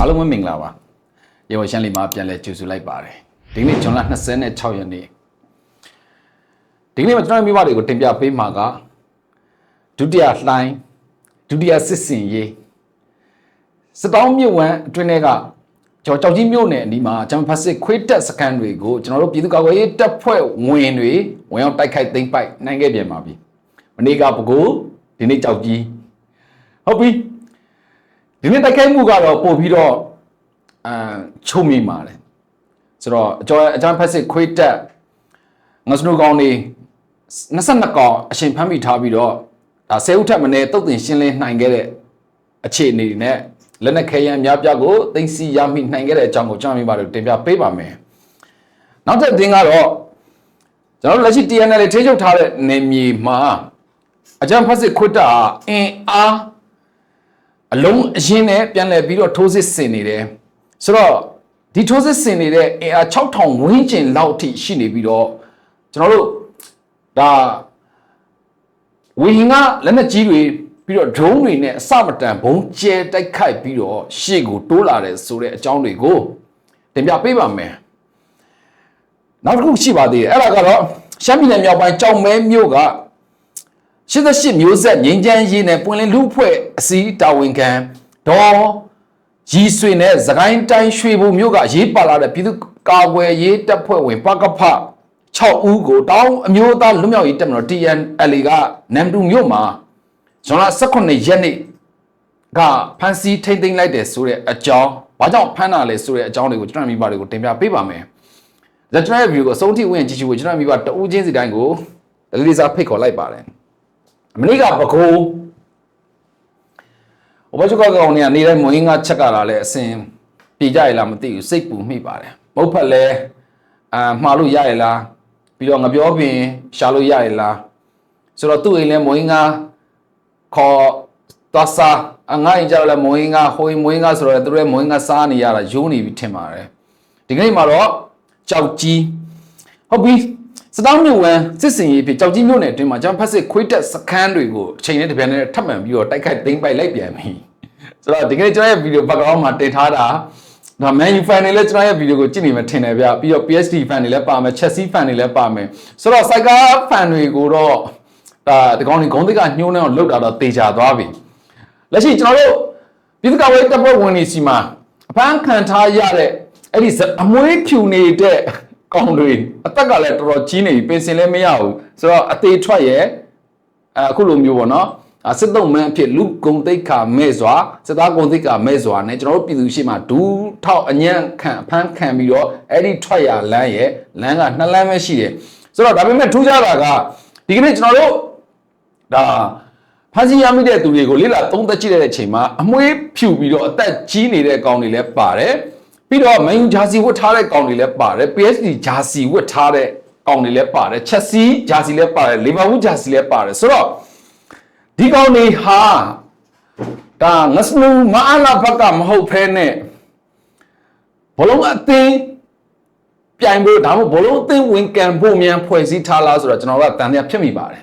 အားလုံးပဲမင်္ဂလာပါရေဝရှမ်းလီမှာပြန်လဲကြိုဆိုလိုက်ပါတယ်ဒီနေ့ဇွန်လ26ရက်နေ့ဒီနေ့မှာကျွန်တော်မိဘတွေကိုတင်ပြပေးမှာကဒုတိယလှိုင်းဒုတိယစစ်စင်ရေးစတောင်းမြစ်ဝမ်းအတွင်းထဲကကျော်ကြောက်ကြီးမြို့နယ်အနီးမှာဂျမ်ဖတ်စစ်ခွေးတက်စကန်တွေကိုကျွန်တော်တို့ပြည်သူ့ကာကွယ်ရေးတပ်ဖွဲ့ဝင်တွေဝင်ရောက်တိုက်ခိုက်သိမ်းပိုက်နိုင်ခဲ့ပြန်ပါပြီမနေ့ကပကိုးဒီနေ့ကြောက်ကြီးဟုတ်ပြီ ဒီနေ့တိုက်ခိုက်မှုကတော့ပို့ပြီးတော့အမ်ချုံမိပါတယ်ဆိုတော့အကျော်အဂျမ်ဖတ်စစ်ခွေးတက်ငစနူကောင်တွေ22ကောင်အရှင်ဖမ်းမိထားပြီးတော့ဒါဆဲဥထက်မနေတုတ်တင်ရှင်းလင်းနိုင်ခဲ့တဲ့အခြေအနေတွေနဲ့လက်နက်ခဲယမ်းများပြားကိုသိမ်းဆည်းရမိနိုင်ခဲ့တဲ့အကြောင်းကိုကျွန်တော်မိပါတယ်တင်ပြပေးပါမယ်။နောက်တစ်သင်ကတော့ကျွန်တော်တို့လက်ရှိ TNL ထိချုပ်ထားတဲ့နေမြေမှာအကြံဖတ်စစ်ခွတ်တာအင်အား အလုံးအရင်နဲ့ပြန်လည်ပြီးတော့ထိုးစစ်ဆင်နေတယ်။ဆိုတော့ဒီထိုးစစ်ဆင်နေတဲ့အင်အား6000ဝန်းကျင်လောက်ထိရှိနေပြီးတော့ကျွန်တော်တို့ဒါဝီဟင်ကလက်နက်ကြီးတွေပြီးတော့ drone တွေနဲ့အစမတန်ဘုံကျဲတိုက်ခိုက်ပြီးတော့ရှေ့ကိုတိုးလာတယ်ဆိုတဲ့အကြောင်းတွေကိုတင်ပြပေးပါမယ်နောက်တစ်ခုရှိပါသေးတယ်အဲ့ဒါကတော့ရှမ်းပြည်နယ်မြောက်ပိုင်းကြောင်မဲမြို့က 88မျိုးဆက်ငင်းချမ်းရေးနဲ့ပွင့်လင်းလူဖွဲ့အစည်းတာဝန်ခံဒေါ်ရီဆွေနဲ့သခိုင်းတိုင်းရွှေဘုံမြို့ကရေးပါလာတဲ့ပြည်သူ့ကာကွယ်ရေးတပ်ဖွဲ့ဝင်ပကဖ6ဦးကိုတောင်းအမျိုးသားလွတ်မြောက်ရေးတပ်မတော် TNL ကနမ်တူမြို့မှာဇွန်လ18ရက်နေ့ကဖမ်းဆီးထိမ့်သိမ်းလိုက်တယ်ဆိုတဲ့အကြောင်းဘာကြောင့်ဖမ်းတာလဲဆိုတဲ့အကြောင်းတွေကိုကျွန်တော်မိဘတွေကိုတင်ပြပေးပါမယ်။ The Travel View ကိုအဆုံးထိဝင်ကြည့်ရှုဖို့ကျွန်တော်မိဘတဦးချင်းစီတိုင်းကိုလေးစားဖိတ်ခေါ်လိုက်ပါတယ်။ မနေ့ကပကိုးဟိုဘက်ချုပ်ကောင်နေကနေတိုင်းမွေးငါချက်ကြတာလဲအစင်ပြေကြရလားမသိဘူးစိတ်ပူမိပါတယ်။မဟုတ်ဖက်လဲအာမှားလို့ရရလားပြီးတော့ငပြောပင်ရှာလို့ရရလားဆိုတော့သူ့အိမ်လဲမွေးငါခေါ်သွားစားအငါရင်ကြတော့လဲမွေးငါဟိုရင်မွေးငါဆိုတော့သူတို့ရဲ့မွေးငါစားနေရတာယိုးနေပြီထင်ပါတယ်ဒီကနေ့မှာတော့ကြောက်ကြီးဟုတ်ပြီ စတောင်းမြို့ဝမ်းစစ်စင်ရေးဖြစ်ကြောက်ကြီးမြို့နယ်အတွင်းမှာဂျမ်ဖက်စစ်ခွေးတက်စခန်းတွေကိုအချိန်နဲ့တပြိုင်နက်တည်းထပ်မံပြီးတော့တိုက်ခိုက်သိမ်းပိုက်လိုက်ပြန်ပြီဆိုတော့ဒီကနေ့ကျွန်တော်ရဲ့ဗီဒီယို background မှာတင်ထားတာဒါ Man U fan တွေလည်းကျွန်တော်ရဲ့ဗီဒီယိုကိုကြည့်နေမှထင်တယ်ဗျပြီးတော့ PSD fan တွေလည်းပါမယ် Chelsea fan တွေလည်းပါမယ်ဆိုတော့ Cycle fan တွေကိုတော့ဒါဒီကောင်းဒီဂုံးတိကညှိုးနေအောင်လောက်တာတော့တေချာသွားပြီလက်ရှိကျွန်တော်တို့ပြည်သူ့ကာကွယ်ရေးတပ်ဖွဲ့ဝင်တွေစီမှာအဖမ်းခံထားရတဲ့အဲ့ဒီအမွေးဖြူနေတဲ့ ကောင်တွေအသက်ကလည်းတော်တော်ကြီးနေပြီပင်စင်လည်းမရဘူးဆိုတော့အသေးထွက်ရဲ့အခုလိုမျိုးပေါ့နော်စစ်တုံးမန်းအဖြစ်လူကုံသိက္ခာမဲ့စွာစစ်သားကုံသိက္ခာမဲ့စွာနဲ့ကျွန်တော်တို့ပြည်သူရှိမှဒူးထောက်အညံ့ခံအဖမ်းခံပြီးတော့အဲ့ဒီထွက်ရလမ်းရဲ့လမ်းကနှစ်လမ်းပဲရှိတယ်ဆိုတော့ဒါပေမဲ့ထူးခြားတာကဒီကနေ့ကျွန်တော်တို့ဒါဖမ်းဆီးရမိတဲ့သူတွေကိုလေးလာသုံးသက်ကြည့်တဲ့အချိန်မှာအမွေးဖြူပြီးတော့အသက်ကြီးနေတဲ့ကောင်တွေလည်းပါတယ် ပြီးတော့မန်ယူဂျာစီဝတ်ထားတဲ့ကောင်တွေလည်းပါတယ် PSG ဂျာစီဝတ်ထားတဲ့ကောင်တွေလည်းပါတယ်ချက်စီဂျာစီလည်းပါတယ်လီဗာပူးဂျာစီလည်းပါတယ်ဆိုတော့ဒီကောင်တွေဟာဒါငစနူမအားလာဘက်ကမဟုတ်ဖဲနဲ့ဘလုံးအသင်းပြိုင်ဖို့ဒါမှမဟုတ်ဘလုံးအသင်းဝင်ကန်ဖို့မြန်ဖွဲ့စည်းထားလားဆိုတော့ကျွန်တော်ကတန်တရားဖြစ်မိပါတယ်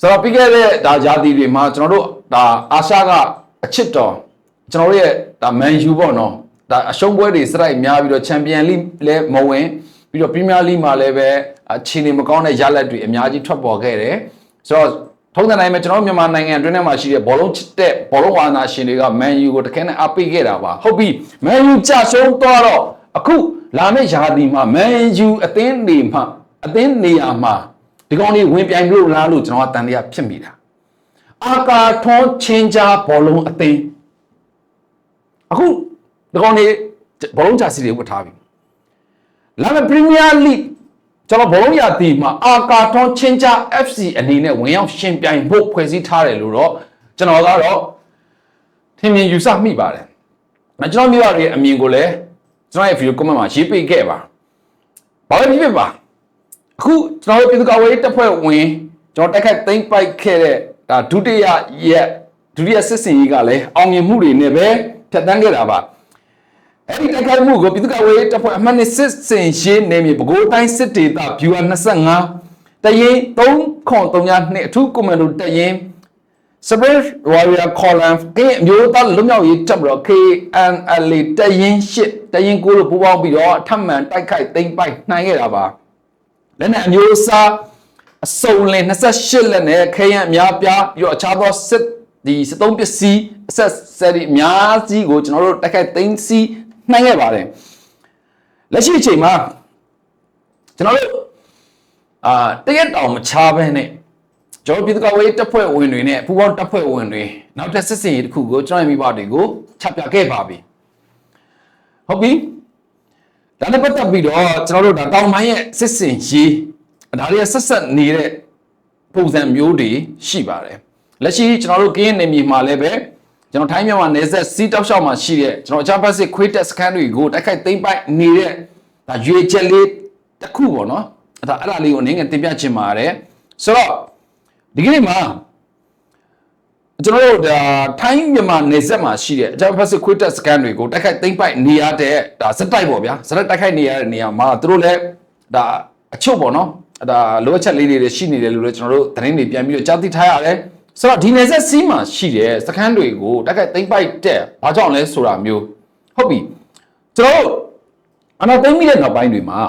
ဆိုတော့ပြီးခဲ့တဲ့ဒါဂျာတီတွေမှာကျွန်တော်တို့ဒါအာရှကအချစ်တော်ကျွန်တော်တို့ရဲ့ဒါမန်ယူပေါ့နော် ဒါအရှုံးပွဲတွေစရိုက်များပြီးတော့ချန်ပီယံလိလည်းမဝင်ပြီးတော့ပရီးမီးယားလိမှာလည်းပဲအခြေအနေမကောင်းတဲ့ရလဒ်တွေအများကြီးထွက်ပေါ်ခဲ့တယ်ဆိုတော့ထုံးတဲ့နိုင်မှာကျွန်တော်မြန်မာနိုင်ငံအတွင်းထဲမှာရှိတဲ့ဘောလုံးချစ်တဲ့ဘောလုံးဝါနာရှင်တွေကမန်ယူကိုတခဲနဲ့အားပေးခဲ့တာပါဟုတ်ပြီမန်ယူကြရှုံးသွားတော့အခုလာမယ့်ရာသီမှာမန်ယူအသင်းနေမှာအသင်းနေရာမှာဒီကောင်လေးဝင်ပြိုင်လို့လားလို့ကျွန်တော်ကတန်တရားဖြစ်မိတာအာကာထွန်းချင်းကြားဘောလုံးအသင်းအခု ဒီကောင်လေးဘောလုံးဂျာစီတွေဝတ်ထားပြီလာမယ့်ပရီးမီးယားလိကျွန်တော်ဘောလုံးရတီမှာအာကာထွန်းချင်းကြား FC အနေနဲ့ဝင်ရောက်ရှင်ပြိုင်ဖို့ဖွဲ့စည်းထားတယ်လို့တော့ကျွန်တော်ကတော့ထင်မြင်ယူဆမိပါတယ်။ကျွန်တော်မျိုးရရဲ့အမြင်ကိုလည်းကျွန်တော်ရဲ့ video comment မှာရေးပေးခဲ့ပါ။ဘာပဲဖြစ်ဖြစ်ပါအခုကျွန်တော်တို့ပြည်သူ့ကာကွယ်ရေးတပ်ဖွဲ့ဝင်ကျွန်တော်တက်ခတ်သိမ်းပိုက်ခဲ့တဲ့ဒါဒုတိယရက်ဒုတိယစစ်စင်ရေးကလည်းအောင်မြင်မှုတွေနဲ့ပဲဖြတ်တန်းခဲ့တာပါ အဲ့ဒီတက်ခတ်မှုကိုပြည်သူ့ကာကွယ်ရေးတပ်ဖွဲ့အမှတ်နှစ်စစ်စင်ရေးနေမြေပဲခူးတိုင်းစစ်ဒေသ viewer 25တရင်3ခွန်3ညနှစ်အထူးကွန်မန်ဒိုတရင် Spring Warrior Column ကင်းအမျိုးသားလွတ်မြောက်ရေးတပ်မတော် KNL တရင်ရှစ်တရင်ကိုလို့ပူးပေါင်းပြီးတော့ထပ်မံတိုက်ခိုက်သိမ်းပိုက်နိုင်ခဲ့တာပါလက်နက်အမျိုးအစားအစုံလင်28လက်နဲ့ခရမ်းအများပြားပြီးတော့အခြားသောစစ်ဒီစစ်သုံးပစ္စည်းအဆက်ဆယ်ဒီအများကြီးကိုကျွန်တော်တို့တိုက်ခိုက်သိမ်းဆီး နိုင်ခဲ့ပါတယ်လက်ရှိအချိန်မှာကျွန်တော်တို့အာတရက်တောင်မချဘဲနဲ့ကျွန်တော်ပြည်သူ့ကာကွယ်ရေးတပ်ဖွဲ့ဝင်တွေနဲ့ပူးပေါင်းတပ်ဖွဲ့ဝင်တွေနောက်ထပ်စစ်စင်ရေးတစ်ခုကိုကျွန်တော်ရဲ့မိဘတွေကိုချပြခဲ့ပါပြီဟုတ်ပြီဒါနဲ့ပတ်သက်ပြီးတော့ကျွန်တော်တို့ဒါတောင်ပိုင်းရဲ့စစ်စင်ရေးဒါတွေဆက်ဆက်နေတဲ့ပုံစံမျိုးတွေရှိပါတယ်လက်ရှိကျွန်တော်တို့ကင်းနေမြေမှာလည်းပဲ ကျွန်တော်ထိုင်းမြန်မာနယ်စပ်စီးတောက်လျှောက်မှာရှိတဲ့ကျွန်တော်အချမ်းဖက်စစ်ခွေးတက်စခန်းတွေကိုတိုက်ခိုက်သိမ်းပိုက်နေတဲ့ဒါရွေချက်လေးတစ်ခုပေါ့နော်အဲ့ဒါအဲ့ဒါလေးကိုအနေငယ်တင်ပြချင်ပါတယ်ဆိုတော့ဒီကနေ့မှာကျွန်တော်တို့ဒါထိုင်းမြန်မာနယ်စပ်မှာရှိတဲ့အချမ်းဖက်စစ်ခွေးတက်စခန်းတွေကိုတိုက်ခိုက်သိမ်းပိုက်နေရတဲ့ဒါစက်တိုက်ပေါ့ဗျာစက်တိုက်တိုက်ခိုက်နေရတဲ့နေရာမှာသူတို့လည်းဒါအချုပ်ပေါ့နော်ဒါလိုအပ်ချက်လေးတွေရှိနေတယ်လို့လည်းကျွန်တော်တို့သတင်းတွေပြန်ပြီးတော့ကြားသိထားရတယ် ဆိုတော့ဒီနယ်စပ်စီးမှာရှိတဲ့စခန်းတွေကိုတိုက်ခိုက်သိမ်းပိုက်တဲ့ဘာကြောင့်လဲဆိုတာမျိုးဟုတ်ပြီကျွန်တော်တို့အနာသိမ်းပြီးတဲ့နောက်ပိုင်းတွေမှာ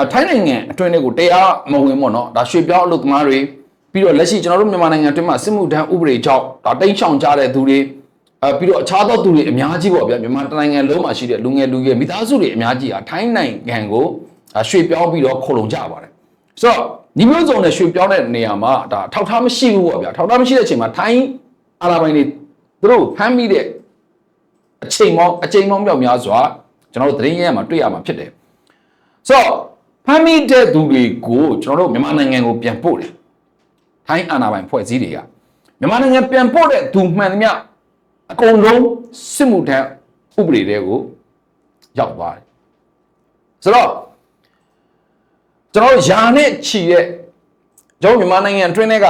အထိုင်းနိုင်ငံအတွင်းတွေကိုတရားမဝင်ပေါ့နော်ဒါရွှေပြောင်းအလုပ်သမားတွေပြီးတော့လက်ရှိကျွန်တော်တို့မြန်မာနိုင်ငံအတွင်းမှာစစ်မှုထမ်းဥပဒေကြောင့်ဒါတိန့်ချောင်ကြတဲ့သူတွေအဲပြီးတော့အခြားသောသူတွေအများကြီးပေါ့ဗျာမြန်မာတိုင်းနိုင်ငံလုံးမှာရှိတဲ့လူငယ်လူငယ်မိသားစုတွေအများကြီးဟာထိုင်းနိုင်ငံကိုရွှေပြောင်းပြီးတော့ခိုလုံကြပါတယ်ဆိုတော့ ဒီမျိုးစုံနဲ့ရွှေပြောင်းတဲ့နေရာမှာဒါထောက်ထားမရှိဘူးပေါ့ဗျာထောက်ထားမရှိတဲ့အချိန်မှာထိုင်းအာဏာပိုင်တွေသူတို့ဖမ်းမိတဲ့အချိန်မောင်းအချိန်မောင်းမြောက်များစွာကျွန်တော်တို့သတင်းရရမှာတွေ့ရမှာဖြစ်တယ်ဆိုတော့ဖမ်းမိတဲ့သူတွေကိုကျွန်တော်တို့မြန်မာနိုင်ငံကိုပြန်ပို့တယ်ထိုင်းအာဏာပိုင်ဖွဲ့စည်းတွေကမြန်မာနိုင်ငံပြန်ပို့တဲ့သူမှန်သမျှအကုန်လုံးစစ်မှုထမ်းဥပဒေတွေကိုရောက်သွားတယ်ဆိုတော့ ကျွန်တော်တို့ယာနဲ့ချီတဲ့ကျွန်တော်မြန်မာနိုင်ငံအတွင်းထဲက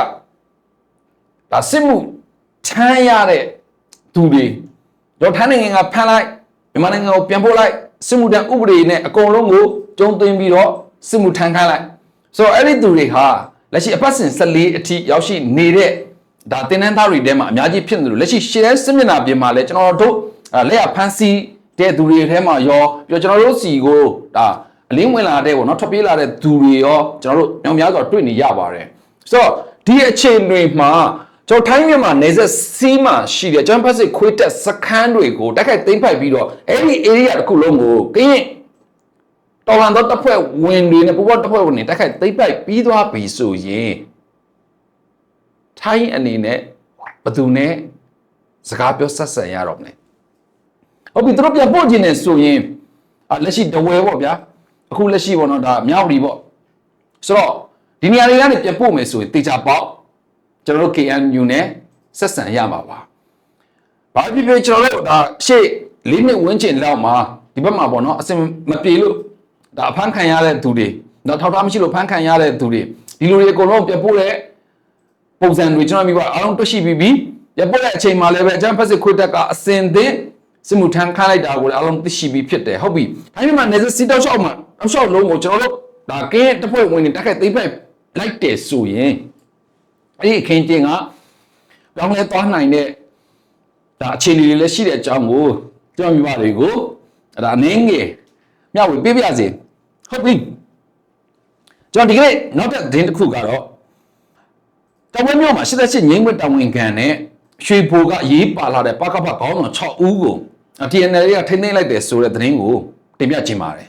ဒါစစ်မှုထမ်းရတဲ့သူတွေတော့ထိုင်းနိုင်ငံကဖမ်းလိုက်မြန်မာနိုင်ငံကိုပြန်ပို့လိုက်စစ်မှုထမ်းဥပဒေနဲ့အကုန်လုံးကိုကျုံသိမ်းပြီးတော့စစ်မှုထမ်းခိုင်းလိုက်ဆိုတော့အဲ့ဒီသူတွေဟာလက်ရှိအပတ်စဉ်14အထိရောက်ရှိနေတဲ့ဒါတင်နန်းသားတွေထဲမှာအများကြီးဖြစ်နေတယ်လို့လက်ရှိရှေ့တန်းစစ်မျက်နှာပြင်မှာလည်းကျွန်တော်တို့အာလက်ရဖမ်းဆီးတဲ့သူတွေထဲမှာရောပြီးတော့ကျွန်တော်တို့စီကိုဒါ အလင်းဝင်လာတဲ့ပေါ့နော်ထွက်ပြေးလာတဲ့သူတွေရောကျွန်တော်တို့မြောင်များစွာတွေ့နေရပါတယ်ဆိုတော့ဒီအခြေအနေမှာကျွန်တော်ထိုင်းမြန်မာနေဆက်စီးမှာရှိတဲ့ကျန်းဖက်စစ်ခွေးတက်စခန်းတွေကိုတိုက်ခိုက်သိမ်းပိုက်ပြီးတော့အဲ့ဒီ area တစ်ခုလုံးကိုကရင်တော်လန်တော့တပ်ဖွဲ့ဝင်တွေနဲ့ပူပေါင်းတပ်ဖွဲ့ဝင်တွေတိုက်ခိုက်သိမ်းပိုက်ပြီးသွားပြီဆိုရင်ထိုင်းအနေနဲ့ဘယ်သူနဲ့စကားပြောဆက်ဆံရတော့မလဲဟုတ်ပြီသူတို့ပြန်ပို့ခြင်းနဲ့ဆိုရင်အာလက်ရှိတဝဲပေါ့ဗျာ အခုလက်ရှိပေါ့နော်ဒါမြောက်လီပေါ့ဆိုတော့ဒီနေရာတွေကနေပြန်ပို့မယ်ဆိုရင်တေချာပေါက်ကျွန်တော်တို့ KNU နဲ့ဆက်ဆံရမှာပါ။ဘာဖြစ်ဖြစ်ကျွန်တော်တို့ဒါရှေ့လေးနှစ်ဝန်းကျင်လောက်မှာဒီဘက်မှာပေါ့နော်အစင်မပြေလို့ဒါအဖမ်းခံရတဲ့သူတွေတော့ထောက်ထားမရှိလို့ဖမ်းခံရတဲ့သူတွေဒီလူတွေအကုန်လုံးပြန်ပို့တဲ့ပုံစံတွေကျွန်တော်မိဘအားလုံးတွေ့ရှိပြီးပြီပြန်ပို့တဲ့အချိန်မှာလည်းပဲအကြမ်းဖက်စစ်ခွေးတက်ကအစင်သင်းစစ်မှုထမ်းခိုင်းလိုက်တာကိုလည်းအားလုံးသိရှိပြီးဖြစ်တယ်ဟုတ်ပြီ။အဲဒီမှာနေစစီတောက်လျှောက်မှာ တောက်လျှောက်လုံးကိုကျွန်တော်တို့ဒါကင်းတစ်ဖွဲ့ဝင်နေတက်ခိုက်သိမ့်ပိုက်လိုက်တယ်ဆိုရင်အဲ့ဒီအခင်းကျင်းကပြောင်းလဲသွားနိုင်တဲ့ဒါအခြေအနေတွေလည်းရှိတဲ့အကြောင်းကိုကျွန်တော်မိဘတွေကိုဒါအနည်းငယ်မျှဝေပေးပြစေဟုတ်ပြီကျွန်တော်ဒီကနေ့နောက်တဲ့သတင်းတစ်ခုကတော့တောင်ဝဲမြို့မှာ88ငိမ့်ဝတ်တောင်ဝင်ခံနဲ့ရွှေဘိုကရေးပါလာတဲ့ပကပခေါင်းဆောင်6ဦးကို TNL ကထိမ့်သိမ့်လိုက်တယ်ဆိုတဲ့သတင်းကိုတင်ပြခြင်းပါတယ်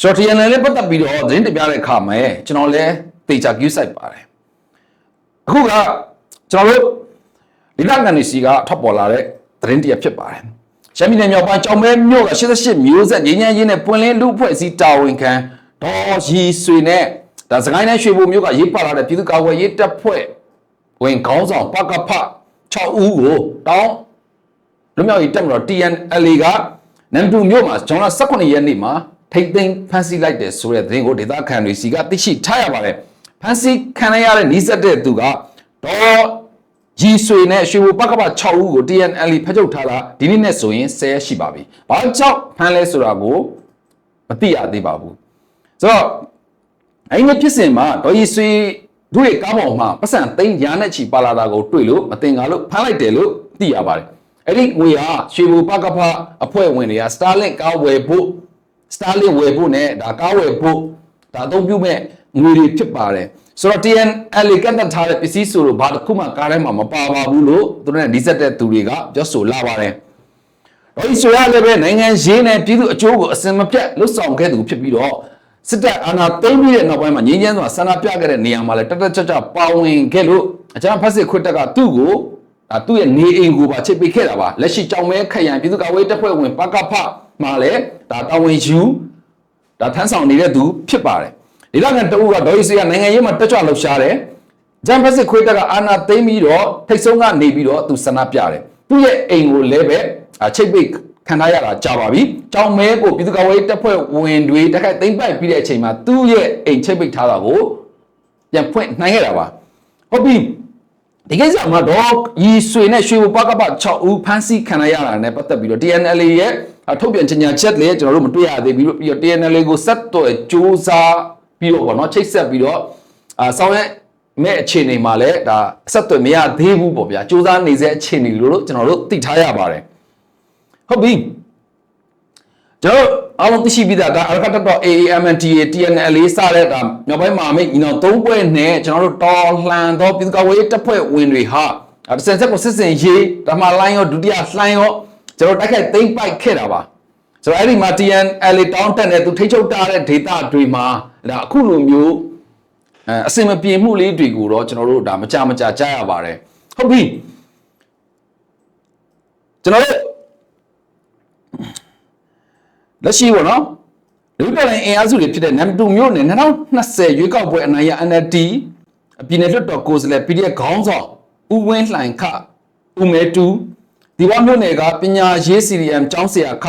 ဆိုတော့ TNL နဲ့ပတ်သက်ပြီးတော့သတင်းတင်ပြတဲ့အခါမှာကျွန်တော်လည်းတေချာ queue site ပါတယ်အခုကကျွန်တော်တို့ဒီလကန်နေစီကထောက်ပေါ်လာတဲ့သတင်းတရဖြစ်ပါတယ်ရှမ်းပြည်နယ်မြောက်ပိုင်းကြောင်မဲမြို့က88မျိုးဆက်ငင်းငင်းရင်းနဲ့ပွင့်လင်းလူအဖွဲ့အစည်းတာဝန်ခံဒေါ်ရီဆွေနဲ့ဒါစကိုင်းနဲ့ရွှေဘုံမြို့ကရေးပါလာတဲ့ပြည်သူ့ကာကွယ်ရေးတပ်ဖွဲ့ဝင်ခေါင်းဆောင်ပကဖ6ဦးကိုတောင်းလူမျိုးရေးတက်မတော် TNL ကနမ်တူမြို့မှာဇွန်လ18ရက်နေ့မှာ ထိတ်သိမ်းဖမ်းဆီးလိုက်တယ်ဆိုတဲ့သတင်းကိုဒေသခံတွေစီကသိရှိထားရပါတယ်ဖမ်းဆီးခံရတဲ့နီးစပ်တဲ့သူကဒေါ်ဂျီဆွေနဲ့ရွှေဘိုပကပ6ဦးကို TNL ဖက်ထုတ်ထားတာဒီနေ့နဲ့ဆိုရင်10ရက်ရှိပါပြီ။ဘာကြောင့်ဖမ်းလဲဆိုတာကိုမသိရသေးပါဘူး။ဆိုတော့အဲ့ဒီဖြစ်စဉ်မှာဒေါ်ဂျီဆွေတို့ရဲ့ကားပေါ်မှာပတ်စံသိန်းရာနဲ့ချီပါလာတာကိုတွေ့လို့မတင်ကားလို့ဖမ်းလိုက်တယ်လို့သိရပါတယ်အဲ့ဒီငွေဟာရွှေဘူပကဖအဖွဲ့ဝင်တွေက Starlink ကားဝယ်ဖို့ Starlink ဝယ်ဖို့နဲ့ဒါကားဝယ်ဖို့ဒါအသုံးပြုမဲ့ငွေတွေဖြစ်ပါတယ်ဆိုတော့ TNL ကတ်တက်ထားတဲ့ပစ္စည်းဆိုလို့ဘာတစ်ခုမှကားထဲမှာမပါပါဘူးလို့သူတို့နဲ့ဒီဆက်တဲ့သူတွေကပြောဆိုလာပါတယ်တော့ဒီဆိုရလည်းပဲနိုင်ငံရေးနဲ့ပြည်သူအကျိုးကိုအစင်မပြတ်လှုပ်ဆောင်ခဲ့သူဖြစ်ပြီးတော့စစ်တပ်အာဏာသိမ်းပြီးတဲ့နောက်ပိုင်းမှာငြင်းချမ်းစွာဆန္ဒပြခဲ့တဲ့နေရာမှာလည်းတက်တက်ကြွကြွပါဝင်ခဲ့လို့အကြမ်းဖက်စစ်ခွတ်တက်ကသူ့ကို ဒါသူ့ရဲ့နေအိမ်ကိုပါချိတ်ပိတ်ခဲ့တာပါလက်ရှိကြောင်မဲခရိုင်ပြည်သူ့ကာကွယ်ရေးတပ်ဖွဲ့ဝင်ပကဖမှာလည်းဒါတာဝန်ယူဒါထမ်းဆောင်နေတဲ့သူဖြစ်ပါတယ်ဒေသခံတအုပ်ကဒေါ်ရီစီကနိုင်ငံရေးမှာတက်ကြွလှုပ်ရှားတယ်ဂျမ်ဖက်စစ်ခွေးတက်ကအာနာသိမ့်ပြီးတော့ထိတ်ဆုံးကနေပြီးတော့သူဆန္ဒပြတယ်သူ့ရဲ့အိမ်ကိုလည်းပဲအာချိတ်ပိတ်ခံထားရတာကြာပါပြီ။ကြောင်မဲကိုပြည်သူ့ကာကွယ်ရေးတပ်ဖွဲ့ဝင်တွေတက်ခိုက်သိမ့်ပိုက်ပြီးတဲ့အချိန်မှာသူ့ရဲ့အိမ်ချိတ်ပိတ်ထားတာကိုပြန်ဖွင့်နိုင်ခဲ့တာပါ။ဟုတ်ပြီ။ ဒီကိစ္စမှာတော့ရီဆွေနဲ့ရွှေဘပကပ6ဦးဖမ်းဆီးခံရတာနဲ့ပတ်သက်ပြီးတော့ TNL ရဲ့ထုတ်ပြန်ကြေညာချက်လည်းကျွန်တော်တို့မတွေ့ရသေးဘူးပြီးတော့ TNL ကိုဆက်သွယ်စူးစမ်းပြီးတော့ဗောနော်ချိတ်ဆက်ပြီးတော့အာဆောင်ရဲ့မဲ့အခြေအနေမှာလည်းဒါဆက်သွယ်မရသေးဘူးပေါ့ဗျာစူးစမ်းနေစေအခြေအနေလို့ကျွန်တော်တို့သိထားရပါတယ်ဟုတ်ပြီကျွန်တော် အားလုံးသိရှိပြီးသားကအရကတတော့ AAMNTA TNL စတဲ့ဒါမြောက်ပိုင်းမှာမိတ်ညီနောင်၃ဘွဲ့နဲ့ကျွန်တော်တို့တော်လှန်သောပြည်သူ့ကာကွယ်ရေးတပ်ဖွဲ့ဝင်တွေဟာဒါစင်ဆက်ကိုစစ်စင်ရေးဓမ္မလိုင်းရောဒုတိယလှိုင်းရောကျွန်တော်တိုက်ခိုက်သိမ့်ပိုက်ခဲ့တာပါဆိုတော့အဲ့ဒီမှာ TNL တောင်းတက်တဲ့သူထိချုပ်တာတဲ့ဒေတာတွေမှာဒါအခုလိုမျိုးအဲအစင်မပြေမှုလေးတွေကိုတော့ကျွန်တော်တို့ဒါမကြမကြကြားရပါတယ်ဟုတ်ပြီကျွန်တော်တို့ လက်ရှိပေါ့နော်လူတော်လိုင်းအင်အားစုတွေဖြစ်တဲ့နမ်တူမျိုးနဲ့2020ရွေးကောက်ပွဲအနိုင်ရ NLD ပြည်နယ်လွှတ်တော်ကိုယ်စားလှယ် PDF ခေါင်းဆောင်ဦးဝင်းလှိုင်ခဦးမဲတူဒီဝမျိုးနယ်ကပညာရေး CDM ကျောင်းဆရာခ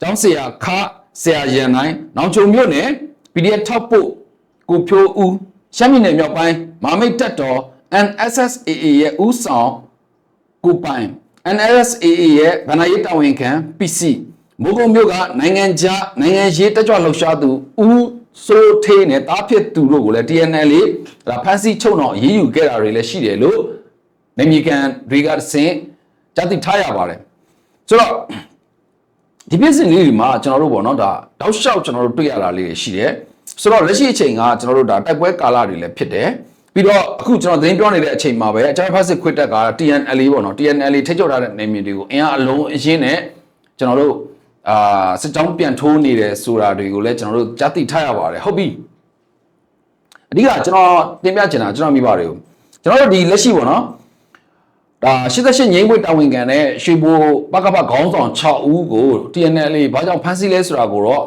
ကျောင်းဆရာခဆရာရန်နိုင်နောင်ချုံမြို့နယ် PDF ထောက်ပို့ကိုဖြိုးဦးရှမ်းပြည်နယ်မြောက်ပိုင်းမာမိတ်တက်တော် NSSAA ရဲ့ဦးဆောင်ကိုပိုင် NSAA ရဲ့ဗဏ္ဍာရေးတာဝန်ခံ PC မိုးကုံမြို့ကနိုင်ငံခြားနိုင်ငံရေးတက်ကြွလှုပ်ရှားသူဦးစိုးထေးနဲ့တားဖြစ်သူတို့ကိုလည်း TNL လေးဒါဖမ်းဆီးချုပ်တော့ရေးယူခဲ့တာတွေလည်းရှိတယ်လို့နေမီကန်တွေကစင်ကြားသိထားရပါတယ်ဆိုတော့ဒီပြည့်စင်လေးတွေမှာကျွန်တော်တို့ပေါ့နော်ဒါတောက်လျှောက်ကျွန်တော်တို့တွေ့ရတာလေးတွေရှိတယ်ဆိုတော့လက်ရှိအချိန်ကကျွန်တော်တို့ဒါတိုက်ပွဲကာလတွေလည်းဖြစ်တယ်ပြီးတော့အခုကျွန်တော်သတင်းပြောနေတဲ့အချိန်မှာပဲအကြမ်းဖက်စစ်ခွစ်တက်က TNL ပေါ့နော် TNL ထိချုပ်ထားတဲ့နေမြေတွေကိုအင်အားအလုံးအရင်းနဲ့ကျွန်တော်တို့ အာစစ်ကြောင်းပြန်ထိုးနေတယ်ဆိုတာတွေကိုလည်းကျွန်တော်တို့ကြားသိထားရပါတယ်ဟုတ်ပြီအဓိကကျွန်တော်တင်ပြချင်တာကျွန်တော်မိပါတယ်ကျွန်တော်တို့ဒီလက်ရှိပေါ့နော်ဒါ88ငိမ့်ဝတ်တာဝန်ခံတဲ့ရွှေဘိုပကပခေါင်းဆောင်6ဦးကို TNL ဘာကြောင့်ဖမ်းဆီးလဲဆိုတာကိုတော့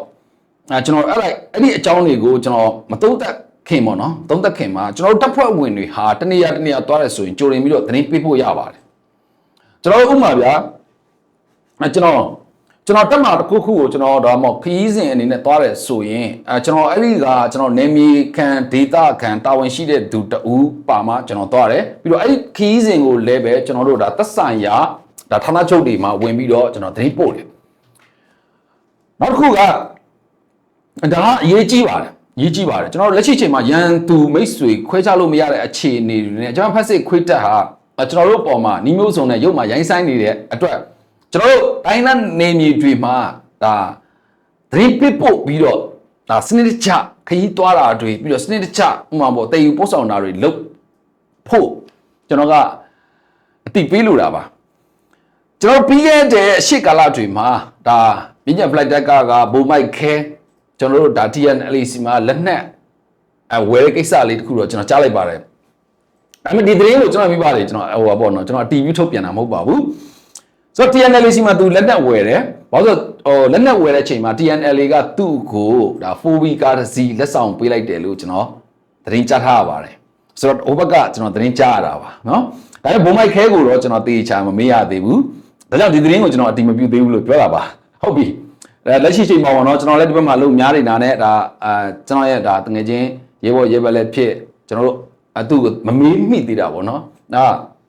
အဲကျွန်တော်အဲ့လိုက်အဲ့ဒီအကြောင်းတွေကိုကျွန်တော်မသုံးသပ်ခင်ပေါ့နော်သုံးသပ်ခင်မှာကျွန်တော်တို့တပ်ဖွဲ့ဝင်တွေဟာတနေရာတနေရာသွားတယ်ဆိုရင်ကြိုရင်ပြီးတော့သတင်းပေးဖို့ရပါတယ်ကျွန်တော်တို့ဥပမာဗျာအဲကျွန်တော် ကျွန်တော်တက်မှာတစ်ခုခုကိုကျွန်တော်တော့မဟုတ်ခရီးစဉ်အနေနဲ့သွားတယ်ဆိုရင်အဲကျွန်တော်အဲ့ဒီကကျွန်တော်နေမီခံဒေတာခံတာဝန်ရှိတဲ့သူတူပါမှကျွန်တော်သွားတယ်ပြီးတော့အဲ့ဒီခရီးစဉ်ကိုလည်းပဲကျွန်တော်တို့ဒါသက်ဆိုင်ရာဒါဌာနချုပ်တွေမှာဝင်ပြီးတော့ကျွန်တော်သတင်းပို့တယ်နောက်တစ်ခုကဒါကအရေးကြီးပါတယ်ရေးကြည့်ပါတယ်ကျွန်တော်လက်ရှိချိန်မှာရန်သူမိတ်ဆွေခွဲခြားလို့မရတဲ့အခြေအနေတွေနဲ့ကျွန်တော်ဖက်စစ်ခွေးတက်ဟာကျွန်တော်တို့ပေါ်မှာနီးမျိုးစုံနဲ့ရုပ်မှာရိုင်းဆိုင်နေတဲ့အတွက် ကျွန်တော်တို့တိုင်းနဲ့နေမြေတွေမှာဒါသတိပစ်ပို့ပြီးတော့ဒါစနစ်တကျခရီးသွားတာတွေပြီးတော့စနစ်တကျဥမာပေါ့တည်ယူပို့ဆောင်တာတွေလုပ်ဖို့ကျွန်တော်ကအတိပေးလိုတာပါကျွန်တော်ပြီးခဲ့တဲ့အရှိကာလတွေမှာဒါမြညက် flight deck ကဘိုမိုက်ခဲကျွန်တော်တို့ဒါ TNLC မှာလက်နက်အဝယ်ကိစ္စလေးတခုတော့ကျွန်တော်ကြားလိုက်ပါတယ်ဒါပေမဲ့ဒီသတင်းကိုကျွန်တော်မိပါတယ်ကျွန်တော်ဟိုပါပေါ့နော်ကျွန်တော် TV ထုတ်ပြန်တာမဟုတ်ပါဘူး ဆိုတော့ TNL စီမှာသူလက်နက်ဝယ်တယ်ဘာလို့ဟိုလက်နက်ဝယ်တဲ့အချိန်မှာ TNL ကသူ့ကိုဒါ 4V ကားတစ်စီးလက်ဆောင်ပေးလိုက်တယ်လို့ကျွန်တော်သတင်းကြားထားရပါတယ်ဆိုတော့ဟိုဘက်ကကျွန်တော်သတင်းကြားရတာပါနော်ဒါပေမဲ့ဘုံမိုက်ခဲကိုတော့ကျွန်တော်တေချာမမေးရသေးဘူးဒါကြောင့်ဒီသတင်းကိုကျွန်တော်အတိမပြုသေးဘူးလို့ပြောတာပါဟုတ်ပြီလက်ရှိချိန်မှာပေါ့နော်ကျွန်တော်လည်းဒီဘက်မှာလုံများနေတာနဲ့ဒါအာကျွန်တော်ရဲ့ဒါတငယ်ချင်းရေဘော်ရေဘက်လည်းဖြစ်ကျွန်တော်တို့အတူမမေးမိသေးတာပေါ့နော်ဒါ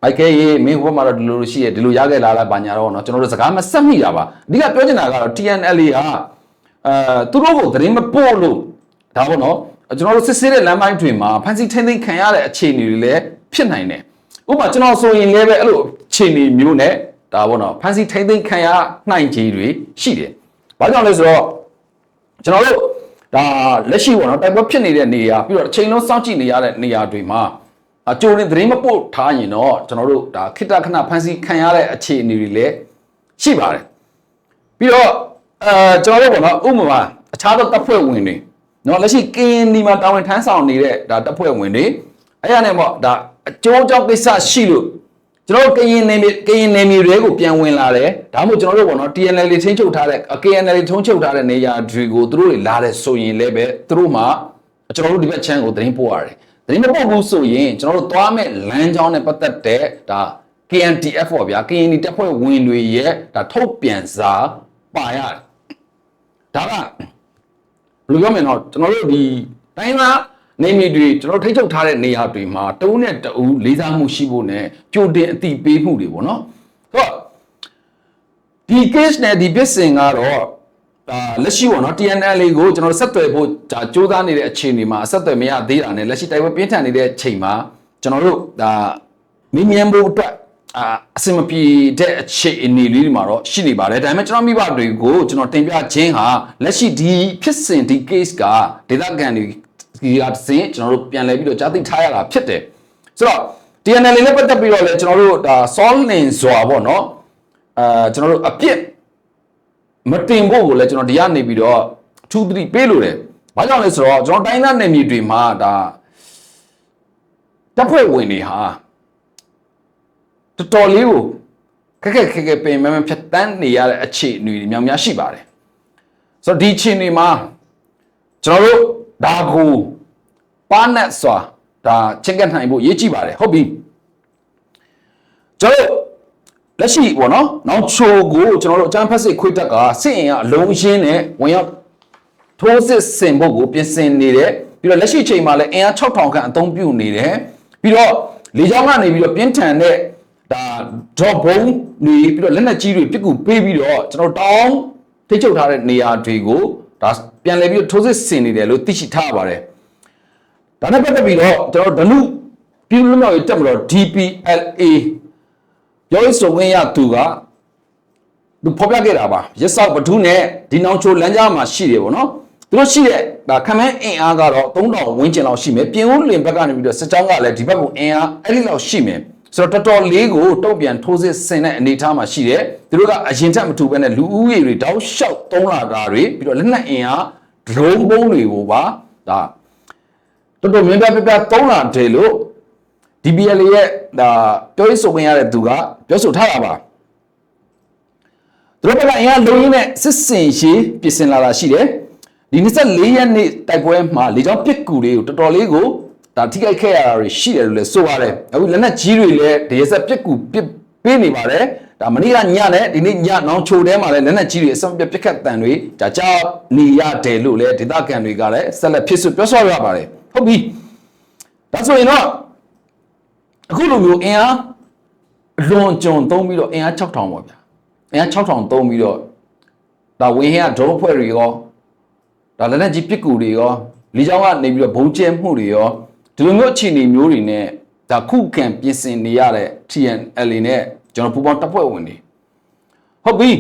ဘိုက်ကဲရေးမင်းဟိုဘက်မှာတော့ဒီလိုလိုရှိရဒီလိုရခဲ့လာလားဘာညာတော့နော်ကျွန်တော်တို့စကားမဆက်မိတာပါအဓိကပြောချင်တာကတော့ TNL ဟာအဲသူတို့ကိုသတင်းမပို့လို့ဒါပေါ့နော်ကျွန်တော်တို့စစ်ဆေးတဲ့လမ်းပိုင်းတွေမှာဖန်စီထိမ့်သိမ်းခံရတဲ့အခြေအနေတွေလည်းဖြစ်နိုင်တယ်ဥပမာကျွန်တော်ဆိုရင်လည်းပဲအဲ့လိုအခြေအနေမျိုးနဲ့ဒါပေါ့နော်ဖန်စီထိမ့်သိမ်းခံရနိုင်ခြေတွေရှိတယ်ဘာကြောင့်လဲဆိုတော့ကျွန်တော်တို့ဒါလက်ရှိပေါ့နော်တိုက်ပွဲဖြစ်နေတဲ့နေရာပြီးတော့အချိန်လုံးစောင့်ကြည့်နေရတဲ့နေရာတွေမှာ အကြိုရင်သတင်းမပို့ထားရင်တော့ကျွန်တော်တို့ဒါခိတ္တခဏဖန်စီခံရတဲ့အခြေအနေတွေလည်းရှိပါတယ်ပြီးတော့အဲကျွန်တော်တို့ပေါ့နော်ဥပမာအခြားသောတပ်ဖွဲ့ဝင်တွေနော်လက်ရှိကင်းဒီမှာတာဝန်ထမ်းဆောင်နေတဲ့ဒါတပ်ဖွဲ့ဝင်တွေအဲ့ရနဲ့ပေါ့ဒါအကျိုးအကြောင်းကိစ္စရှိလို့ကျွန်တော်တို့ကရင်နေမြေကရင်နေမြေတွေကိုပြန်ဝင်လာတယ်ဒါမှမဟုတ်ကျွန်တော်တို့ပေါ့နော် TNL ထိန်းချုပ်ထားတဲ့ KNL ထုံးချုပ်ထားတဲ့နေရာတွေကိုသူတို့တွေလာတဲ့ဆိုရင်လည်းပဲသူတို့မှာကျွန်တော်တို့ဒီဘက်ချမ်းကိုသတင်းပို့ရတယ် သတင်းမပို့ဘူးဆိုရင်ကျွန်တော်တို့သွားမဲ့လမ်းကြောင်းနဲ့ပတ်သက်တဲ့ဒါ KNTF ပေါ့ဗျာ KND တပ်ဖွဲ့ဝင်တွေရဲ့ဒါထုတ်ပြန်စာပါရတယ်ဒါကဘယ်လိုပြောမလဲတော့ကျွန်တော်တို့ဒီတိုင်းသားနေမီတွေကျွန်တော်ထိတ်ချုပ်ထားတဲ့နေရာတွေမှာတဦးနဲ့တဦးလေးစားမှုရှိဖို့ ਨੇ ကြိုတင်အတိပေးမှုတွေပေါ့နော်ဆိုတော့ဒီ case နဲ့ဒီဖြစ်စဉ်ကတော့ဒါ လက်ရှိပေါ့နော် TNL လေးကိုကျွန်တော်ဆက်သွယ်ဖို့ဒါစူးစမ်းနေတဲ့အခြေအနေမှာအဆက်အသွယ်မရသေးတာနဲ့လက်ရှိတိုက်ပွဲပြင်းထန်နေတဲ့အချိန်မှာကျွန်တော်တို့ဒါမင်းမြန်ဖို့အတွက်အာအစင်မပြေတဲ့အခြေအနေလေးတွေမှာတော့ရှိနေပါတယ်ဒါပေမဲ့ကျွန်တော်မိဘတွေကိုကျွန်တော်တင်ပြခြင်းဟာလက်ရှိဒီဖြစ်စဉ်ဒီ case ကဒေသခံတွေဒီကတစ်စင်ကျွန်တော်တို့ပြန်လဲပြီးတော့ကြားသိထားရတာဖြစ်တယ်ဆိုတော့ TNL နဲ့ပတ်သက်ပြီးတော့လည်းကျွန်တော်တို့ဒါ solid စွာပေါ့နော်အာကျွန်တော်တို့အပြစ် မတင်ဖို့ကိုလည်းကျွန်တော်ဒီကနေပြီးတော့အထူးသတိပေးလို့တယ်။ဘာကြောင့်လဲဆိုတော့ကျွန်တော်တိုင်းသားနယ်မြေတွေမှာဒါတပ်ဖွဲ့ဝင်တွေဟာတော်တော်လေးကိုခက်ခက်ခက်ခက်ပင်မမဖြတ်တန်းနေရတဲ့အခြေအနေတွေများများရှိပါတယ်။ဆိုတော့ဒီအခြေအနေမှာကျွန်တော်တို့ဒါကိုပါနတ်စွာဒါချက်ကပ်နိုင်ဖို့ရည်ကြည့်ပါတယ်ဟုတ်ပြီ။ကျွန်တော်တို့ လက်ရှိပေါ့နော်နောက်ချိုကိုကျွန်တော်တို့အချမ်းဖက်စစ်ခွေးတက်ကစစ်ရင်ကအလုံးရှင်းနဲ့ဝင်ရောက်ထိုးစစ်ဆင်ဖို့ကိုပြင်ဆင်နေတယ်ပြီးတော့လက်ရှိချိန်မှာလည်းအင်အား6000ခန့်အသုံးပြုနေတယ်ပြီးတော့လေကြောင်းကနေပြီးတော့ပြင်းထန်တဲ့ဒါ drop bomb တွေပြီးတော့လက်နက်ကြီးတွေပစ်ကူပေးပြီးတော့ကျွန်တော်တောင်းထိချုပ်ထားတဲ့နေရာတွေကိုဒါပြန်လည်ပြီးတော့ထိုးစစ်ဆင်နေတယ်လို့သိရှိထားပါတယ်ဒါနဲ့ပတ်သက်ပြီးတော့ကျွန်တော်ဒနုပြည်လူမျိုးရေးတက်မလို့ DPLA ပြောရေးဆိုခွင့်ရသူကသူဖော်ပြခဲ့တာပါရက်စောက်ပထူးနဲ့ဒီနောင်ချိုလမ်းကြားမှာရှိတယ်ပေါ့နော်သူတို့ရှိတဲ့ဒါခမန်းအင်အားကတော့3000ဝန်းကျင်လောက်ရှိမယ်ပြင်ဦးလင်ဘက်ကနေပြီးတော့စစ်ကြောင်းကလည်းဒီဘက်ကိုအင်အားအဲ့ဒီလောက်ရှိမယ်ဆိုတော့တော်တော်လေးကိုတုံ့ပြန်ထိုးစစ်ဆင်တဲ့အနေအထားမှာရှိတယ်သူတို့ကအရင်ထက်မတူဘဲနဲ့လူဦးရေတွေတောက်လျှောက်သုံးလာတာတွေပြီးတော့လက်နက်အင်အားဒရုန်းပုံးတွေကိုပါဒါတော်တော်များများပြပြသုံးလာတယ်လို့ DBL ရဲ့ဒါပြောရေးဆိုခွင့်ရတဲ့သူကပြောဆိုထားတာပါသူတို့ဘက်ကအင်အားလုံရင်းနဲ့စစ်စင်ရှိပြင်ဆင်လာတာရှိတယ်ဒီ24ရက်နေ့တိုက်ပွဲမှာလေကြောင်းပစ်ကူတွေကိုတော်တော်လေးကိုဒါထိခိုက်ခဲ့ရတာတွေရှိတယ်လို့လည်းဆိုပါတယ်အခုလက်နက်ကြီးတွေလည်းဒီရက်ဆက်ပစ်ကူပစ်ပေးနေပါတယ်ဒါမနေ့ကညနဲ့ဒီနေ့ညနောင်ချိုထဲမှာလည်းလက်နက်ကြီးတွေအစမပြတ်ပစ်ခတ်တန်တွေဒါကြောက်နေရတယ်လို့လည်းဒေသခံတွေကလည်းဆက်လက်ဖြစ်ဆိုပြောဆိုရပါတယ်ဟုတ်ပြီဒါဆိုရင်တော့ အခုလိုမျိုးအင်အားအလွန်ကြုံသုံးပြီးတော့အင်အား6000ပေါ့ဗျာအင်အား6000သုံးပြီးတော့ဒါဝင်းဟဲကဒရုန်းဖွဲ့တွေရောဒါလက်နက်ကြီးပစ်ကူတွေရောလီချောင်းကနေပြီးတော့ဘုံကျဲမှုတွေရောဒီလိုမျိုးအခြေအနေမျိုးတွေနဲ့ဒါခုခံပြင်ဆင်နေရတဲ့ TNL နဲ့ကျွန်တော်ပူပေါင်းတပ်ဖွဲ့ဝင်တွေဟုတ်ပြီ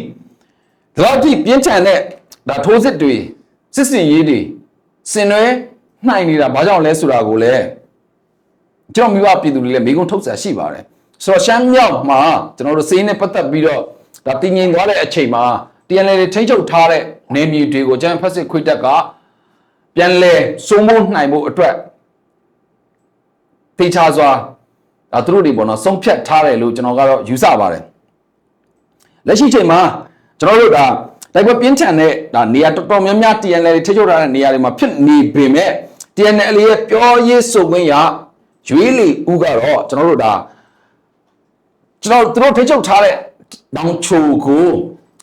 ဒီလောက်ထိပြင်းထန်တဲ့ဒါထိုးစစ်တွေစစ်စင်ရေးတွေစင်ရွဲနှိုင်နေတာဘာကြောင့်လဲဆိုတာကိုလည်း ကျွန်တော်မိဘပြည်သူတွေလည်းမိကုံထုတ်ဆက်ရှိပါတယ်ဆိုတော့ရှမ်းမြောက်မှာကျွန်တော်တို့စေးနဲ့ပတ်သက်ပြီးတော့ဒါတည်ငြိမ်သွားတဲ့အချိန်မှာ TNL တွေထိန်းချုပ်ထားတဲ့နေမြေတွေကိုကျန်းဖက်စစ်ခွေးတက်ကပြန်လဲစိုးမိုးနိုင်ဖို့အတွက်တေချာစွာဒါသူတို့တွေပေါ့နော်ဆုံးဖြတ်ထားတယ်လို့ကျွန်တော်ကတော့ယူဆပါတယ်လက်ရှိချိန်မှာကျွန်တော်တို့ဒါတိုက်ပွဲပြင်းထန်တဲ့ဒါနေရာတော်တော်များများ TNL တွေထိချုပ်ထားတဲ့နေရာတွေမှာဖြစ်နေပေမဲ့ TNL ရဲ့ပြောရေးဆိုခွင့်ရ ရွေးလီဦးကတော့ကျွန်တော်တို့ဒါကျွန်တော်တို့ထိချုပ်ထားတဲ့နောင်ချိုကို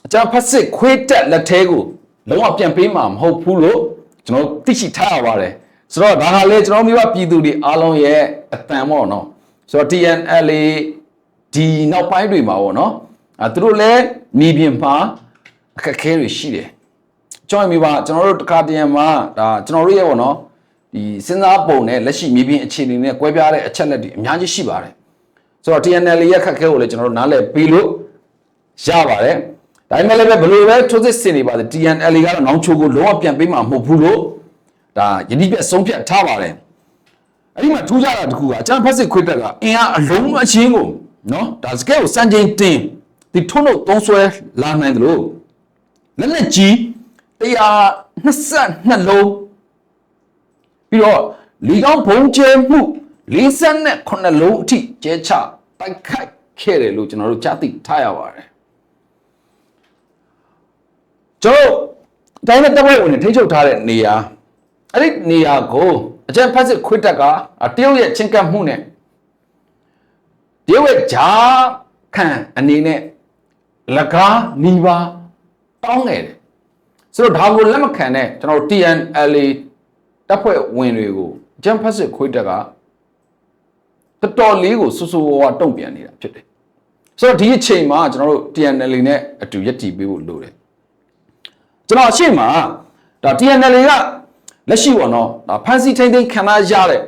အကြမ်းဖက်စစ်ခွေးတက်လက်သေးကိုလုံးဝပြန်ပေးမှာမဟုတ်ဘူးလို့ကျွန်တော်သိရှိထားရပါတယ်ဆိုတော့ဒါဟာလေကျွန်တော်မျိုးပြည်သူတွေအားလုံးရဲ့အတန်ပေါ့နော်ဆိုတော့ TNL ဒီနောက်ပိုင်းတွေမှာပေါ့နော်အဲသူတို့လည်းမြေပြင်မှာအခက်အခဲတွေရှိတယ်ကျွန်တော်မိပါကျွန်တော်တို့တခါတရံမှာဒါကျွန်တော်တို့ရဲ့ပေါ့နော် ဒီစဉ်းစားပုံနဲ့လက်ရှိမြေပြင်အခြေအနေနဲ့ကွဲပြားတဲ့အချက်လက်တွေအများကြီးရှိပါတယ်ဆိုတော့ TNL ရဲ့ခက်ခဲကိုလည်းကျွန်တော်တို့နားလည်ပြီးလို့ရပါတယ်ဒါပေမဲ့လည်းပဲဘယ်လိုပဲထိုးစစ်ဆင်နေပါစေ TNL ကတော့နောင်ချိုကိုလုံးဝပြန်ပေးမှာမဟုတ်ဘူးလို့ဒါယတိပြတ်ဆုံးဖြတ်ထားပါတယ်အဲ့ဒီမှာထူးခြားတာတစ်ခုကအချမ်းဖက်စစ်ခွေတက်ကအင်အားအလုံးအချင်းကိုနော်ဒါစကဲကိုစံချိန်တင်ဒီထုံးလို့သုံးဆွဲလာနိုင်တယ်လို့လက်လက်ကြီး122လုံး ပြီးတော့လီကောင်းဘုံကျဲမှု58လုံးအထိကျဲချတိုက်ခိုက်ခဲ့တယ်လို့ကျွန်တော်တို့ကြားသိထားရပါတယ်ကျွန်တော်တိုင်းနဲ့တပ်ဖွဲ့ဝင်တွေထိန်းချုပ်ထားတဲ့နေရာအဲ့ဒီနေရာကိုအကြံဖက်စစ်ခွတ်တက်ကတရုတ်ရဲ့ချင်းကပ်မှုနဲ့တရုတ်ရဲ့ဂျာခံအနေနဲ့လကားနီးပါတောင်းခဲ့တယ်ဆိုတော့ဒါကိုလက်မခံတဲ့ကျွန်တော်တို့ TNLA တပ်ဖွဲ့ဝင်တွေကိုဂျမ်ဖက်စစ်ခွေးတက်ကတော်တော်လေးကိုဆူဆူဝါဝါတုံ့ပြန်နေတာဖြစ်တယ်ဆိုတော့ဒီအချိန်မှာကျွန်တော်တို့ TNLA နဲ့အတူရက်တည်ပေးဖို့လိုတယ်ကျွန်တော်အရှိမဒါ TNLA ကလက်ရှိပေါ့နော်ဒါဖန်စီထိန်ထိန်ခံရရတဲ့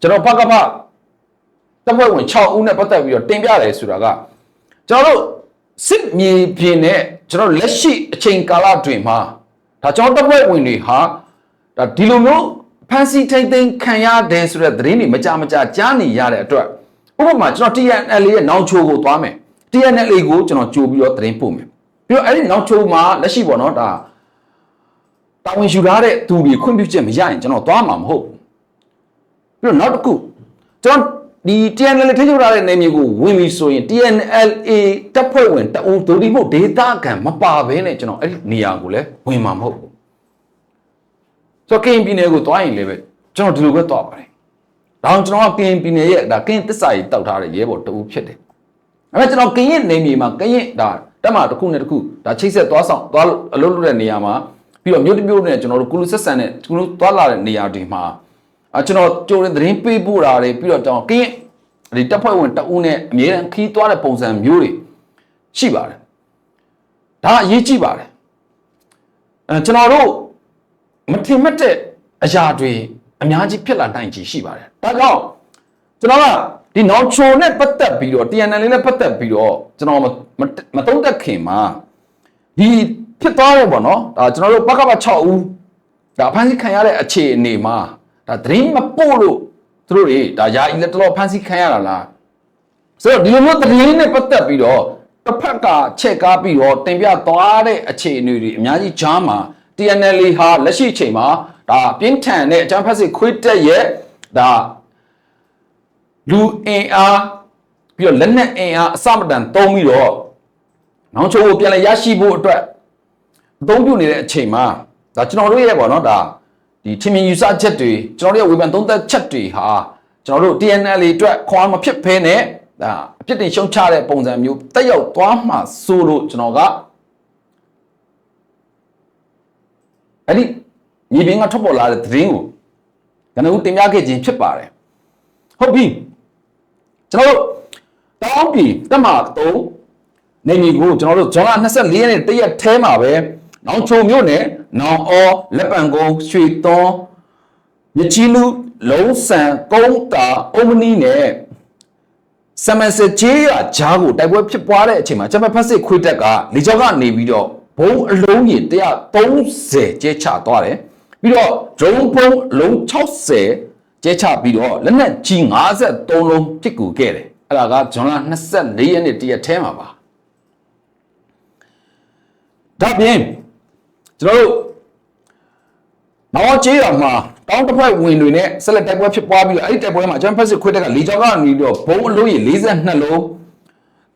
ကျွန်တော်ဘကဖတပ်ဖွဲ့ဝင်6ဦးနဲ့ပတ်သက်ပြီးတော့တင်ပြတယ်ဆိုတာကကျွန်တော်တို့စစ်မြေပြင်နဲ့ကျွန်တော်လက်ရှိအချိန်ကာလတွင်မှာဒါကျွန်တော်တပ်ဖွဲ့ဝင်တွေဟာ ဒါဒီလိုမျိုးဖန်စီထိန်သိမ်းခံရတယ်ဆိုတဲ့သတင်းတွေမကြမကြကြားနေရတဲ့အတွက်ဥပမာကျွန်တော် TNL ရဲ့နောင်ချိုကိုသွားမယ် TNL ကိုကျွန်တော်ကြိုပြီးတော့သတင်းပို့မယ်ပြီးတော့အဲ့ဒီနောင်ချိုမှာလက်ရှိပေါ့နော်ဒါတာဝန်ယူထားတဲ့သူတွေခွင့်ပြုချက်မရရင်ကျွန်တော်သွားမှာမဟုတ်ဘူးပြီးတော့နောက်တစ်ခုကျွန်တော်ဒီ TNL ထိချုပ်ထားတဲ့နေမျိုးကိုဝင်ပြီဆိုရင် TNLA တပ်ဖွဲ့ဝင်တအုပ်ဒိုဒီမို့ဒေတာခံမပါဘဲနဲ့ကျွန်တော်အဲ့ဒီနေရာကိုလည်းဝင်မှာမဟုတ်ဘူး ဆိုတော့ကရင်ပြည်နယ်ကိုသွားရင်လည်းပဲကျွန်တော်ဒီလိုပဲသွားပါတယ်။ဒါကြောင့်ကျွန်တော်ကကရင်ပြည်နယ်ရဲ့ဒါကရင်တစ္ဆာကြီးတောက်ထားတဲ့ရဲဘော်တူဖြစ်တယ်။အဲ့ဒါကျွန်တော်ကရင်နေမြေမှာကရင်ဒါတက်မှာတစ်ခုနဲ့တစ်ခုဒါချိတ်ဆက်သွားဆောင်သွားအလုပ်လုပ်တဲ့နေရာမှာပြီးတော့မြို့တစ်မြို့နဲ့ကျွန်တော်တို့ကုလူဆက်ဆန်တဲ့ကုလူသွားလာတဲ့နေရာတွေမှာအကျွန်တော်ကြိုတဲ့သတင်းပေးပို့တာတွေပြီးတော့ကျွန်တော်ကရင်ဒီတပ်ဖွဲ့ဝင်တအုပ်နဲ့အမြဲတမ်းခီးသွားတဲ့ပုံစံမျိုးတွေရှိပါတယ်။ဒါအရေးကြီးပါတယ်။အဲကျွန်တော်တို့ မထင်မှတ်တဲ့အရာတွေအများကြီးဖြစ်လာနိုင်ကြီးရှိပါတယ်။ဒါကြောင့်ကျွန်တော်ကဒီနောက်ချိုနဲ့ပတ်သက်ပြီးတော့ TNL နဲ့ပတ်သက်ပြီးတော့ကျွန်တော်မသုံးသက်ခင်မှာဒီဖြစ်သွားတော့ဗောနော်ဒါကျွန်တော်တို့ပကပ6ဦးဒါဖန်ဆီးခံရတဲ့အခြေအနေမှာဒါသတင်းမပို့လို့သူတို့တွေဒါယာအီလက်တော်ဖန်ဆီးခံရတာလားဆိုတော့ဒီလိုမျိုးသတင်းနဲ့ပတ်သက်ပြီးတော့တစ်ဖက်ကချက်ကားပြီးတော့တင်ပြသွားတဲ့အခြေအနေတွေအများကြီးကြားမှာ TNL ဟာလက်ရှိအချိန်မှာဒါပြင်းထန်တဲ့အကြမ်းဖက်စစ်ခွေးတက်ရဲ့ဒါလူအင်အားပြီးတော့လက်နက်အင်အားအစမတန်သုံးပြီးတော့နောင်ချိုကိုပြန်လည်ရရှိဖို့အတွက်အသုံးပြုနေတဲ့အချိန်မှာဒါကျွန်တော်တို့ရဲ့ပေါ့နော်ဒါဒီထင်မြင်ယူဆချက်တွေကျွန်တော်တို့ရဲ့ဝေဖန်သုံးသပ်ချက်တွေဟာကျွန်တော်တို့ TNL အတွက်ခွန်အားမဖြစ်ဖဲနဲ့ဒါအပြစ်တင်ရှုံချတဲ့ပုံစံမျိုးတက်ရောက်သွားမှဆိုလို့ကျွန်တော်က အဲ့ဒီမြေပြင်ကထွက်ပေါ်လာတဲ့သတင်းကိုကနဦးတင်ပြခဲ့ခြင်းဖြစ်ပါတယ်ဟုတ်ပြီကျွန်တော်တို့တောင်းပြီတက်မှာတော့နေမီကိုကျွန်တော်တို့ဇွန်လ24ရက်နေ့တရက်ထဲမှာပဲနောင်ချုံမြို့နယ်နောင်အောလက်ပံကုန်းရွှေသွန်းမြချီလူလုံးဆန်ကုန်းတာအုံမနီနဲ့ဆမန်စချေးရဂျားကိုတိုက်ပွဲဖြစ်ပွားတဲ့အချိန်မှာဂျမဖက်စစ်ခွေးတက်ကလေကြောင်းကနေပြီးတော့ ဘုံအလုံးကြီး130ကျဲချသွားတယ်ပြီးတော့ဒရုန်းဘုံအလုံး60ကျဲချပြီးတော့လက်နက်ကြီး53လုံးပစ်ကူခဲ့တယ်အဲ့ဒါကဇွန်လ24ရက်နေ့တရက်ထဲမှာပါဒါပြင်ကျွန်တော်တို့နောက်ကျေးရမှာတောင်းတစ်ဖက်ဝင်တွေနဲ့ဆက်လက်တိုက်ပွဲဖြစ်ပွားပြီးတော့အဲ့ဒီတိုက်ပွဲမှာဂျမ်ဖက်စစ်ခွေးတက်ကလေကြောင်းကနေပြီးတော့ဘုံအလုံးကြီး42လုံး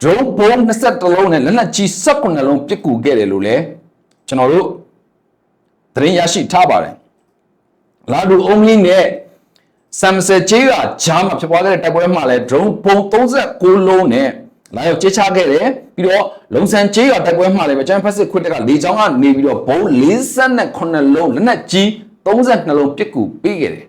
drone ဘုံ21လုံးနဲ့လက်နက်ကြီး19လုံးပစ်ကူခဲ့တယ်လို့လည်းကျွန်တော်တို့သတင်းရရှိထားပါတယ်လာဒူအုံးလင်းနဲ့ဆမ်ဆယ်ကျေးကဂျားမှာဖြစ်ပွားခဲ့တဲ့တိုက်ပွဲမှာလည်း drone ဘုံ39လုံးနဲ့လာရောက်ကြေးချခဲ့တယ်ပြီးတော့လုံဆန်ကျေးရတိုက်ပွဲမှာလည်းပဲကျန်ဖက်စစ်ခွတ်တက်ကလေချောင်းကနေပြီးတော့ဘုံ48လုံးလက်နက်ကြီး32လုံးပစ်ကူပေးခဲ့တယ်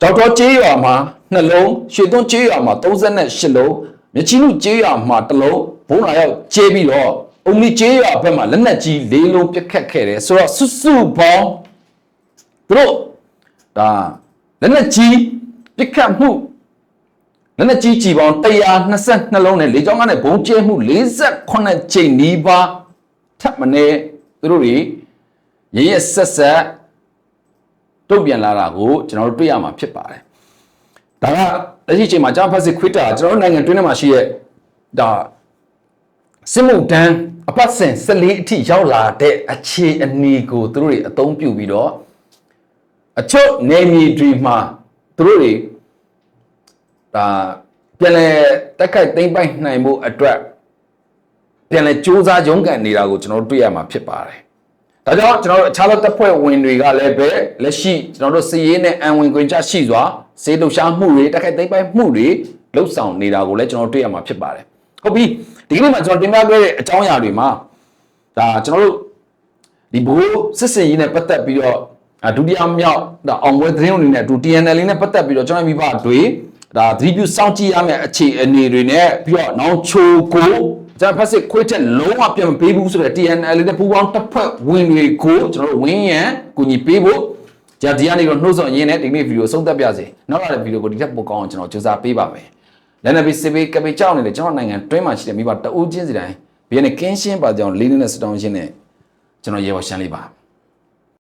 ဒေါက်တာကျေးရွာမှာ 2လုံးရွှေသွန်းကျေးရွာမှာ38လုံးမြချီနုကျေးရွာမှာ1လုံးဘုံလာရောက်ကျေးပြီးတော့အုံလီကျေးရွာဘက်မှာလက်နက်ကြီး၄လုံးပစ်ခတ်ခဲ့တယ်ဆိုတော့စုစုပေါင်းဒသူတို့ဒါလက်နက်ကြီးပစ်ခတ်မှုလက်နက်ကြီးကြီးပေါင်း122လုံးနဲ့လေကြောင်းကနေဘုံကျဲမှု48ချိန်နီးပါးထပ်မနေသူတို့တွေရရဆက်ဆက်တုတ်ပြန်လာတာကိုကျွန်တော်တို့တွေ့ရမှာဖြစ်ပါတယ် ဒါကလက်ရှိချိန်မှာဂျာဖတ်စစ်ခွစ်တာကျွန်တော်တို့နိုင်ငံတွင်းထဲမှာရှိရဲ့ဒါစစ်မှုတန်းအပတ်စဉ်14အထိရောက်လာတဲ့အခြေအနေကိုသူတို့တွေအသုံးပြုပြီးတော့အချို့နေမီတွေမှာသူတို့တွေဒါပြန်လဲတက်ခိုက်သိမ့်ပိုက်နိုင်မှုအတွက်ပြန်လဲစူးစမ်းရုန်းကန်နေတာကိုကျွန်တော်တို့တွေ့ရမှာဖြစ်ပါတယ်။ဒါကြောင့်ကျွန်တော်တို့အခြားသောတပ်ဖွဲ့ဝင်တွေကလည်းပဲလက်ရှိကျွန်တော်တို့စီရေးနဲ့အံဝင်ခွင့်ချရှိစွာစေတုရှားမှုတွေတက်ခိုက်သိမ့်ပိုက်မှုတွေလှုပ်ဆောင်နေတာကိုလည်းကျွန်တော်တို့တွေ့ရမှာဖြစ်ပါတယ်။ဟုတ်ပြီဒီကနေ့မှာကျွန်တော်တင်ပြပေးတဲ့အကြောင်းအရာတွေမှာဒါကျွန်တော်တို့ဒီဘိုးစစ်စင်ရေးနဲ့ပတ်သက်ပြီးတော့အာဒုတိယမြောက်ဒါအောင်ပွဲသတင်းအနေနဲ့အတူ TNL လေးနဲ့ပတ်သက်ပြီးတော့ကျွန်တော်မိဘတွေဒါသတိပြုစောင့်ကြည့်ရမယ့်အခြေအနေတွေနဲ့ပြီးတော့နောင်ချိုကိုကျွန်တော်ဖက်စစ်ခွေးချက်လုံးဝပြန်မပေးဘူးဆိုတဲ့ TNL လေးနဲ့ပူးပေါင်းတစ်ဖက်ဝင်တွေကိုကျွန်တော်တို့ဝင်းရန်ကူညီပေးဖို့ ။ကြာဒီကနေတော့နှုတ်ဆော်ရင်းနဲ့ဒီနေ့ဗီဒီယိုဆုံးသက်ပြစေ။နောက်လာတဲ့ဗီဒီယိုကိုဒီထက်ပိုကောင်းအောင်ကျွန်တော်ကြိုးစားပေးပါမယ်။လက်နက်ပြီးစစ်ပေးကပေးကြောက်နေတဲ့ကျွန်တော်နိုင်ငံတွင်းမှာရှိတဲ့မိဘတအူးချင်းစီတိုင်းဘီရနဲ့ကင်းရှင်းပါကြောင်းလေးလေးနဲ့စတောင်းရှင်းနဲ့ကျွန်တော်ရေဝရှမ်းလေးပါ။